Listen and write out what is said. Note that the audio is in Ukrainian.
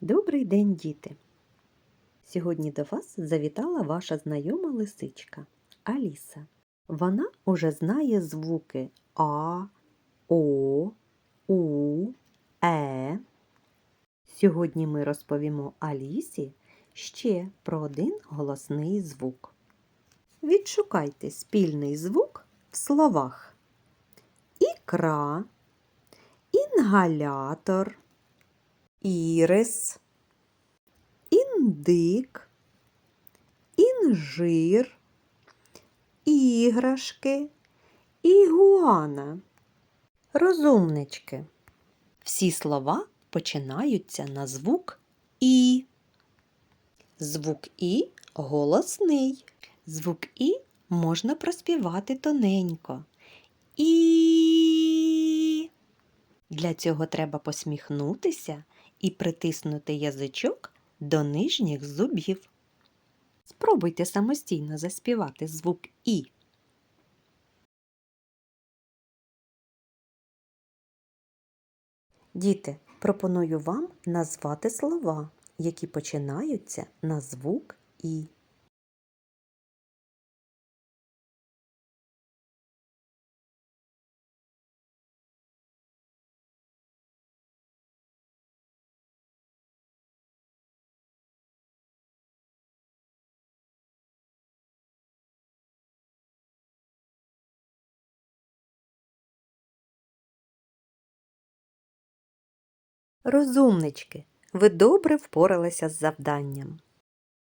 Добрий день, діти! Сьогодні до вас завітала ваша знайома лисичка Аліса. Вона уже знає звуки А, О, У, Е. Сьогодні ми розповімо Алісі ще про один голосний звук. Відшукайте спільний звук в словах ікра, інгалятор, ірис, індик, інжир, іграшки, ігуана. Розумнички. Всі слова починаються на звук І. Звук І голосний. Звук І можна проспівати тоненько. І. Для цього треба посміхнутися і притиснути язичок до нижніх зубів. Спробуйте самостійно заспівати звук І. Діти, пропоную вам назвати слова, які починаються на звук І. Розумнички, ви добре впоралися з завданням.